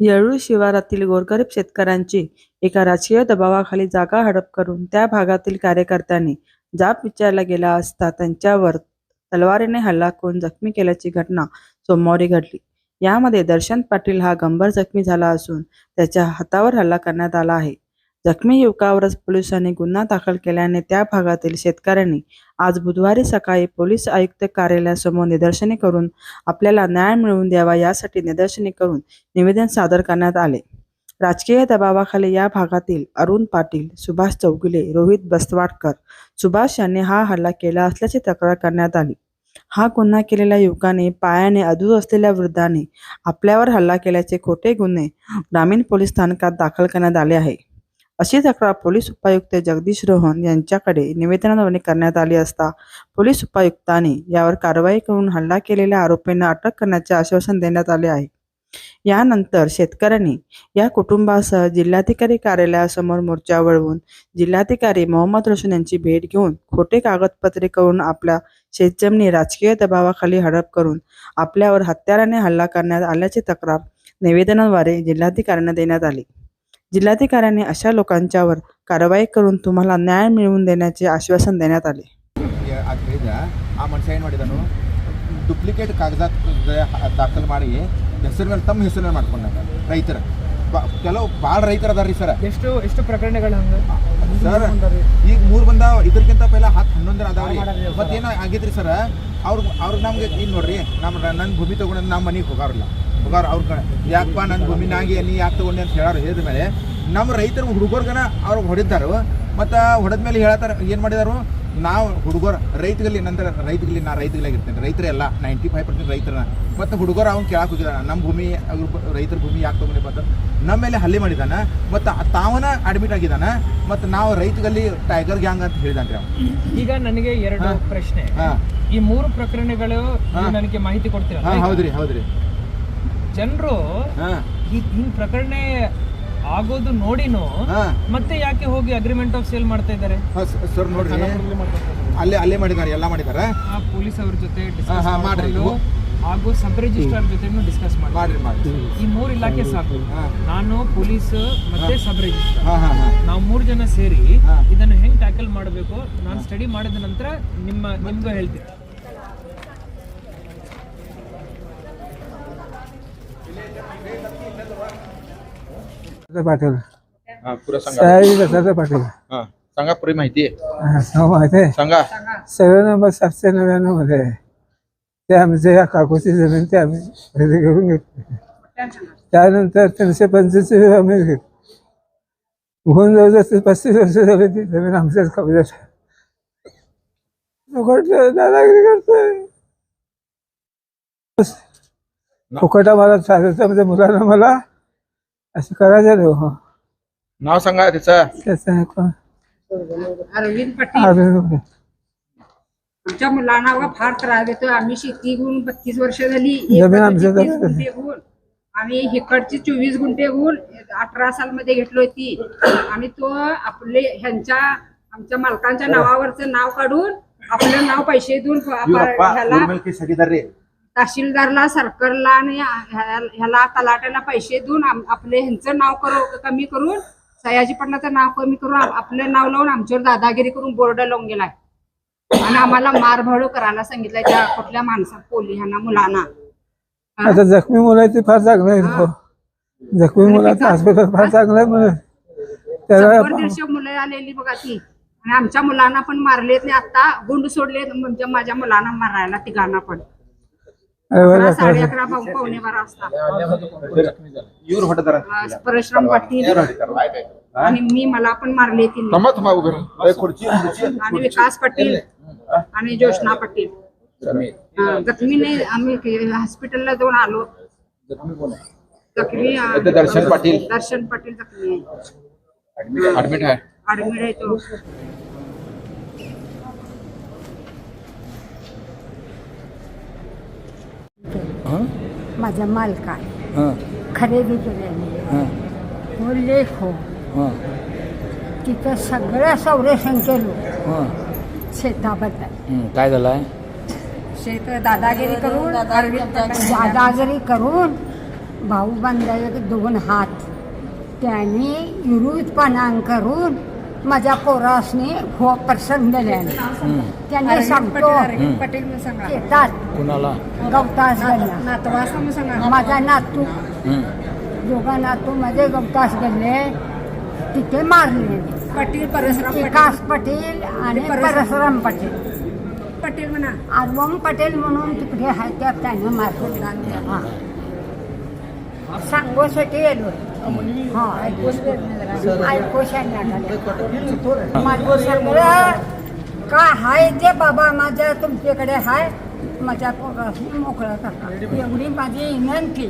येळूर शिवारातील गोरगरीब शेतकऱ्यांची एका राजकीय दबावाखाली जागा हडप करून त्या भागातील कार्यकर्त्यांनी जाब विचारला गेला असता त्यांच्यावर तलवारीने हल्ला करून जखमी केल्याची घटना सोमवारी घडली. यामध्ये दर्शन पाटील हा गंभीर जखमी झाला असून त्याच्या हातावर हल्ला करण्यात आला आहे. जखमी युवकावरच पोलिसांनी गुन्हा दाखल केल्याने त्या भागातील शेतकऱ्यांनी आज बुधवारी सकाळी पोलीस आयुक्त कार्यालयासमोर निदर्शने करून आपल्याला न्याय मिळवून द्यावा यासाठी निदर्शने करून निवेदन सादर करण्यात आले. राजकीय दबावाखाली या भागातील अरुण पाटील सुभाष चौगुले रोहित बस्तवाडकर सुभाष यांनी हा हल्ला केला असल्याची तक्रार करण्यात आली. हा गुन्हा केलेल्या युवकाने पायाने अधू असलेल्या वृद्धाने आपल्यावर हल्ला केल्याचे खोटे गुन्हे ग्रामीण पोलीस स्थानकात दाखल करण्यात आले आहे अशी तक्रार पोलीस उपायुक्त जगदीश रोहन यांच्याकडे निवेदनाद्वारे करण्यात आली असता पोलीस उपायुक्तांनी यावर कारवाई करून हल्ला केलेल्या आरोपींना अटक करण्याचे आश्वासन देण्यात आले आहे. यानंतर शेतकऱ्यांनी या कुटुंबासह जिल्हाधिकारी कार्यालयासमोर मोर्चा वळवून जिल्हाधिकारी मोहम्मद रोशन यांची भेट घेऊन खोटे कागदपत्रे करून आपल्या शेतजमिनी राजकीय दबावाखाली हडप करून आपल्यावर हत्याराने हल्ला करण्यात आल्याची तक्रार निवेदनाद्वारे जिल्हाधिकाऱ्यांना देण्यात आली. जिल्हाधिकाऱ्यांनी अशा लोकांच्यावर कारवाई करून तुम्हाला न्याय मिळवून देण्याचे आश्वासन देण्यात आले ಅದು ಹೇಳಿದ ಆ ಮನುಷ್ಯ ಏನು ಮಾಡಿದನು ಡುಪ್ಲಿಕೇಟ್ ಕಾಗದಾತ್ ದಾಖಲು ಮಾಡಿ ಹೆಸರು ಮೇಲೆ ತಮ್ಮ ಹೆಸರು ಮೇಲೆ ಮಾಡ್ಕೊಂಡ ರೈತರ ಬ- ಕೆಲವು ಭಾಳ ರೈತರು ಅದಾರ ರೀ ಸರ್ ಎಷ್ಟು ಎಷ್ಟು ಪ್ರಕರಣಗಳು ಹಂಗ ಸರ್ ಈಗ ಮೂರು ಬಂದಾವ ಇದಕ್ಕಿಂತ ಪೈಲ ಹತ್ತು ಹನ್ನೊಂದರ ಅದಾವ್ರಿ ಮತ್ತೇನೋ ಆಗೈತ್ರಿ ಸರ್ ಅವ್ರು ಅವ್ರಿಗೆ ನಮ್ಗೆ ಈಗ ನೋಡ್ರಿ ನಮ್ಮ ನನ್ನ ಭೂಮಿ ತೊಗೊಂಡು ನಮ್ಮ ಮನೆಗೆ ಹೋಗಾರಲ್ಲ ಹೋಗಾರ ಅವ್ರ ಕಡೆ. ಯಾಕಪ್ಪ ನನ್ನ ಭೂಮಿನಾಗಿ ನೀ ಯಾಕೆ ತೊಗೊಂಡೆ ಅಂತ ಹೇಳಾರ ಹೇಳಿದ ಮೇಲೆ ನಮ್ಮ ರೈತರು ಹುಡುಗರ್ಗನ ಅವ್ರಿಗೆ ಹೊಡಿದ್ದಾರು ಮತ್ತು ಹೊಡೆದ್ಮೇಲೆ ಹೇಳ್ತಾರೆ ಏನು ಮಾಡಿದಾರು? ನಾವು ಹುಡುಗರು ರೈತಗಲ್ಲಿ ನಂತರ ರೈತಗಲ್ಲಿ ನಾ ರೈತಗಳಾಗಿರ್ತೇನೆ ರೈತರೇ ಎಲ್ಲ ನೈಂಟಿ ಫೈವ್ ಪರ್ಸೆಂಟ್ ರೈತರನ್ನ. ಮತ್ತು ಹುಡುಗರು ಅವ್ನು ಕೇಳಕ್ಕೆ ಹೋಗಿದಾನ. ನಮ್ಮ ಭೂಮಿ ಅವ್ರ ರೈತರ ಭೂಮಿ ಯಾಕೆ ತೊಗೊಂಡಿ ಬಂದ ನಮ್ಮ ಮೇಲೆ ಹಲ್ಲೆ ಮಾಡಿದಾನ. ಮತ್ತು ತಾವನ ಅಡ್ಮಿಟ್ ಆಗಿದಾನ. ಮತ್ತು ನಾವು ರೈತಗಲ್ಲಿ ಟೈಗರ್ ಗ್ಯಾಂಗ್ ಅಂತ ಹೇಳಿದಾನ್ರಿ ಅವ್ನು. ಈಗ ನನಗೆ ಎರಡು ಪ್ರಶ್ನೆ. ಈ ಮೂರು ಪ್ರಕರಣಗಳು ನನಗೆ ಮಾಹಿತಿ ಕೊಡ್ತೀರಾ ಹೌದ್ರಿ ಹೌದ್ರಿ. ಜನರು ಈ ಪ್ರಕರಣ ಆಗೋದು ನೋಡಿನೂ ಮತ್ತೆ ಯಾಕೆ ಹೋಗಿ ಅಗ್ರಿಮೆಂಟ್ ಆಫ್ ಸೇಲ್ ಮಾಡ್ತಾ ಇದ್ದಾರೆ? ಸರ್ ನೋಡಿ ಅಲ್ಲೇ ಅಲ್ಲೇ ಮಾಡಿದ್ದಾರೆ ಎಲ್ಲ ಮಾಡಿದ್ದಾರೆ. ಆ ಪೊಲೀಸ್ ಅವ್ರ ಜೊತೆ ಮಾಡ್ರಿ. ಹಾಗೂ ಸಬ್ ರಿಜಿಸ್ಟ್ರಾರ್ ಜೊತೆ ಡಿಸ್ಕಸ್ ಮಾಡಿ ಮಾಡ್ರಿ ಮಾಡ್ರಿ. ಈ ಮೂರು ಇಲಾಖೆ ಸಾಕು. ನಾನು ಪೊಲೀಸ್ ಮತ್ತೆ ಸಬ್ ರಿಜಿಸ್ಟ್ರಾರ್ ಹಾಂ ಹಾಂ ಹಾಂ. ನಾವು ಮೂರು ಜನ ಸೇರಿ. ಇದನ್ನು ಹೆಂಗ್ ಟ್ಯಾಕಲ್ ಮಾಡಬೇಕು? ನಾನು ಸ್ಟಡಿ ಮಾಡಿದ ನಂತರ ನಿಮ್ಮ ನಿಮ್ಗೂ ಹೇಳ್ತೀನಿ. पाटील. हां पुरा सांगा. सयाजी दत्तात्रय पाटील. हां सांगा पुरी माहिती हा, नाव माहिती आहे. सांगा. सर्व नंबर सातशे नव्याण्णवमध्ये आहे. ते आमच्या या काकूची जमीन ते आम्ही खरेदी करून घेतली. त्यानंतर तीनशे पंच्याऐंशी आम्ही घेतली. होऊन जवळजवळ पस्तीस वर्ष झाली ती जमीन आमच्याच कब्जात आहे. दादागिरी करतोय. फुकटा मला चालायचं म्हणजे मुलांना मला असं करायचं हो. नाव सांगा तिचं. त्याचं अरविंद पाटील. आमच्या मुलांना फार त्रास देतो आम्ही शेती घेऊन बत्तीस वर्ष झाली. जमीन म्हणजे आमच्या आम्ही हिकडची चोवीस गुंठे घेऊन अठरा साल मध्ये घेतलो ती आणि तो आपले ह्यांच्या आमच्या मालकांच्या नावावरचं नाव काढून आपलं नाव पैसे देऊन तहसीलदारला सरकारला आणि ह्याला तलाट्याला पैसे देऊन आपले ह्यांचं नाव करू कमी करून सयाजी पाटलाचं नाव कमी करून आपलं नाव लावून आमच्यावर दादागिरी करून बोर्ड लावून गेलाय. आणि आम्हाला मारभाळ करायला सांगितलंय त्या कुठल्या माणसात पोली ह्यांना मुलांना. आता जखमी मुलाची फार चांगलं आहे. जखमी मुलाचं हॉस्पिटल फार चांगलं आहे म्हणून. दीडशे मुलं आलेली बघा ती. आणि आमच्या मुलांना पण मारलेत नाही आता गुंड सोडलेत. म्हणजे माझ्या मुलांना मारायला तिघांना पण. साडे अकरा पाव- पावणे बारा असतात येऊर पाटील. आणि मी मला पण मारले तिने थांबा थांबा आणि विकास पाटील आणि ज्योत्ना पाटील. हा, नाही आम्ही हॉस्पिटलला जाऊन आलो. जखमी दर्शन पाटील. दर्शन पाटील जखमी आहे. ऍडमिट आहे. ऍडमिट आहे तो. माझा मालक आहे. खरेदी केल्याने हो. लेख हो. तिथं सगळं संरक्षण केलं. शेताबद्दल. काय झालं आहे शेत दादागिरी करून दादागिरी करून. भाऊ बांधायला दोन हात. त्यांनी विरुद्धपणा करून माझ्या पोरासनी हो प्रसंग दिल्याने त्यांनी सांगतो पटेल येतात. कुणाला? गवतास माझा नातू. दोघा नातू मध्ये गवतास गेले तिथे मारले. पाटील परशुराम पाटील. विकास पटेल आणि परशुराम पटेल. पाटील म्हणा. आरवम पटेल म्हणून तिकडे आहे त्या त्याने मारलं. हां. सांगोसाठी गेलो हा काय हाय ते बाबा माझ्या तुमच्याकडे हाय माझ्या मोकळं करा एवढी माझी विनंती.